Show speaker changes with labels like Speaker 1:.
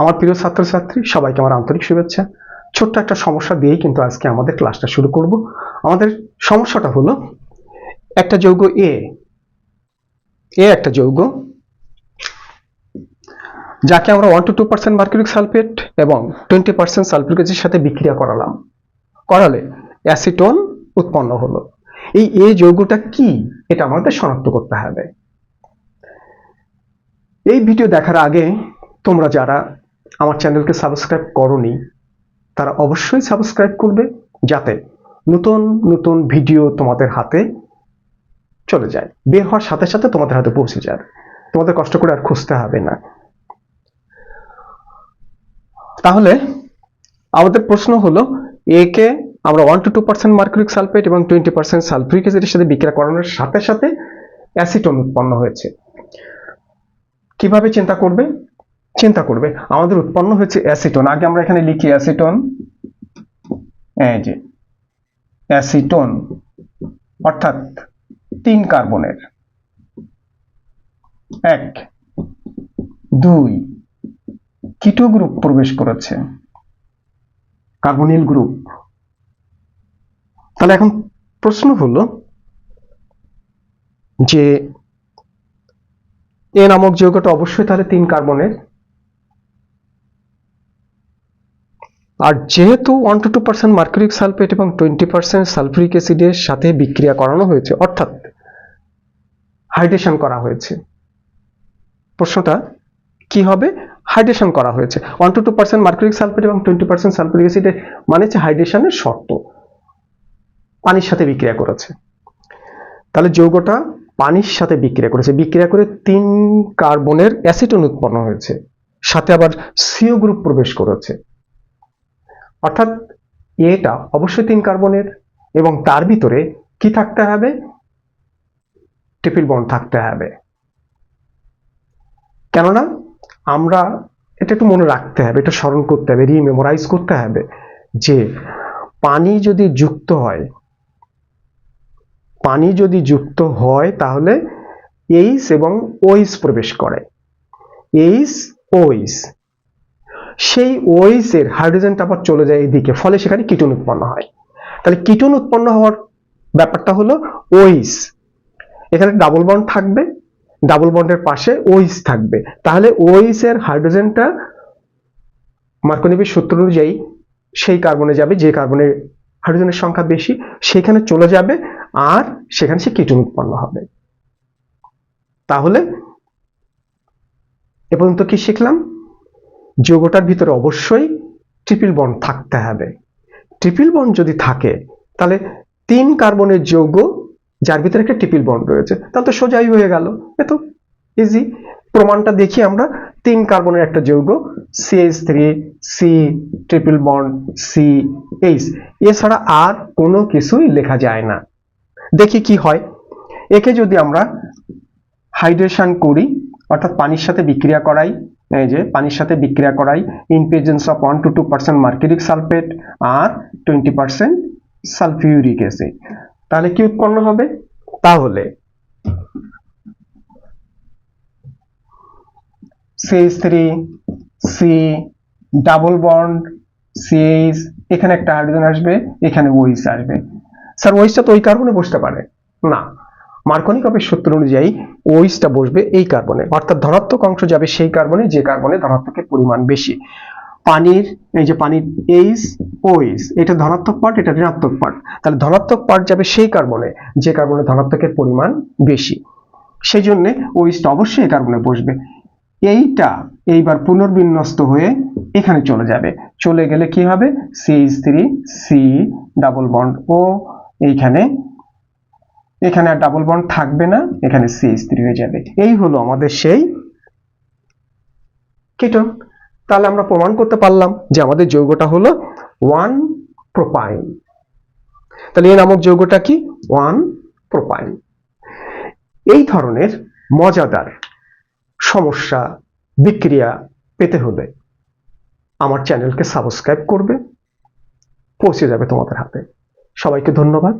Speaker 1: আমার প্রিয় ছাত্রছাত্রী, সবাইকে আমার আন্তরিক শুভেচ্ছা। ছোট্ট একটা সমস্যা দিয়েই কিন্তু আজকে আমাদের ক্লাসটা শুরু করব। আমাদের সমস্যাটা হলো, একটা যৌগ এ এ একটা যৌগ, যাকে আমরা one to two percent mercuric sulphate এবং টোয়েন্টি পার্সেন্ট সালফিউরিক অ্যাসিডের সাথে বিক্রিয়া করালাম। করালে অ্যাসিটোন উৎপন্ন হলো। এই এ যৌগটা কি? এটা আমাদের শনাক্ত করতে হবে। এই ভিডিও দেখার আগে তোমরা যারা আমার চ্যানেলকে সাবস্ক্রাইব করনি, তারা অবশ্যই সাবস্ক্রাইব করবে যাতে নতুন নতুন ভিডিও তোমাদের হাতে চলে যায়। বের হওয়ার সাথে সাথে তোমাদের হাতে পৌঁছে যায়। তোমাদের কষ্ট করে আর খুঁজতে হবে না। তাহলে আমাদের প্রশ্ন হলো এ কে আমরা one to two percent mercuric sulphate এবং টোয়েন্টি পার্সেন্ট সালফিউরিক অ্যাসিডের সাথে বিক্রিয়া করানোর সাথে সাথে অ্যাসিটন উৎপন্ন হয়েছে। কীভাবে চিন্তা করবে? চিন্তা করবে। আমাদের উৎপন্ন হয়েছে অ্যাসিটন আগে আমরা এখানে লিখি অ্যাসিটন এই যে অ্যাসিটন অর্থাৎ তিন কার্বনের। এক, দুই কিটো গ্রুপ প্রবেশ করেছে। কার্বনিল গ্রুপ তাহলে এখন প্রশ্ন হলো যে এ নামক যৌগটা অবশ্যই তাহলে তিন কার্বনের আর যেহেতু one to two percent mercuric sulphate এবং টোয়েন্টি পার্সেন্ট সালফুরিক অ্যাসিডের সাথে বিক্রিয়া করানো হয়েছে, অর্থাৎ হাইড্রেশন করা হয়েছে। প্রশ্নটা, কি হবে? হাইড্রেশন করা হয়েছে। One to two percent mercuric sulphate এবং টোয়েন্টি পার্সেন্ট সালফুরিক অ্যাসিডের মানে হচ্ছে হাইড্রেশনের শর্ত। পানির সাথে বিক্রিয়া করেছে। তাহলে যৌগটা পানির সাথে বিক্রিয়া করেছে। বিক্রিয়া করে তিন কার্বনের অ্যাসিটন উৎপন্ন হয়েছে। সাথে আবার সিও গ্রুপ প্রবেশ করেছে। অর্থাৎ এটা অবশ্যই তিন কার্বনের এবং তার ভিতরে কি থাকতে হবে? ট্রিপল বন্ড থাকতে হবে। কেননা আমরা এটা একটু মনে রাখতে হবে, এটা স্মরণ করতে হবে রিমেমোরাইজ করতে হবে যে পানি যদি যুক্ত হয়, পানি যদি যুক্ত হয় তাহলে এইস এবং ওইস প্রবেশ করে। এইস, ওইস সেই এর হাইড্রোজেনটা আবার চলে যায় এদিকে, ফলে সেখানে কিটোন উৎপন্ন হয়। তাহলে কিটোন উৎপন্ন হওয়ার ব্যাপারটা হলো ওইস এখানে ডাবল বন্ড থাকবে ডাবল বন্ডের পাশে ওইস থাকবে। তাহলে ওইস এর হাইড্রোজেনটা মার্কনিবির সূত্র অনুযায়ী সেই কার্বনে যাবে, যে কার্বনের হাইড্রোজেনের সংখ্যা বেশি, সেখানে চলে যাবে আর সেখানে সে কিটোন উৎপন্ন হবে। তাহলে এ পর্যন্ত কি শিখলাম? যৌগটার ভিতরে অবশ্যই ট্রিপল বন্ড থাকতে হবে। ট্রিপল বন্ড যদি থাকে, তাহলে তিন কার্বনের যৌগ, যার ভিতরে একটা ট্রিপল বন্ড রয়েছে, তাহলে তো সোজাই হয়ে গেল। এত ইজি প্রমাণটা দেখি আমরা। তিন কার্বনের একটা যৌগ CH three C triple bond C H এছাড়া আর কোনো কিছুই লেখা যায় না। দেখি কি হয়। একে যদি আমরা হাইড্রেশন করি, অর্থাৎ পানির সাথে বিক্রিয়া করাই এই যে পানির সাথে বিক্রিয়া করাই in presence of one to two percent mercuric sulphate R twenty percent sulphuric acid তাহলে কি উৎপন্ন হবে? তাহলে CH three C double bond CH এখানে একটা হাইড্রোজেন আসবে, এখানে ওইস আসবে। স্যার ওইসটা তো ওই কার্বনে বসতে পারে। না। মার্কনি কাপের সূত্র অনুযায়ী ওইসটা বসবে এই কার্বনে। অর্থাৎ ধনাত্মক অংশ যাবে সেই কার্বনে, যে কার্বনে ধনাত্মকের পরিমাণ বেশি। পানির, এই যে পানির এইস, ওইস, এটা ধনাত্মক পার্ট, এটা ঋণাত্মক পার্ট। তাহলে ধনাত্মক পার্ট যাবে সেই কার্বনে, যে কার্বনে ধনাত্মকের পরিমাণ বেশি। সেই জন্য ওইসটা অবশ্যই এই কার্বনে বসবে। এইটা এইবার পুনর্বিন্যস্ত হয়ে এখানে চলে যাবে। চলে গেলে কি হবে? CH three C double bond ও এইখানে এখানে আর ডাবল বন্ড থাকবে না, এখানে সিএইচ থ্রি হয়ে যাবে। এই হলো আমাদের সেই কিটোন তাহলে আমরা প্রমাণ করতে পারলাম যে আমাদের যৌগটা হলো ওয়ান প্রোপাইন তাহলে এই নামক যৌগটা কি? ওয়ান প্রোপাইন এই ধরনের মজাদার সমস্যা, বিক্রিয়া পেতে হলে আমার চ্যানেলকে সাবস্ক্রাইব করবে, পৌঁছে যাবে তোমাদের হাতে। সবাইকে ধন্যবাদ।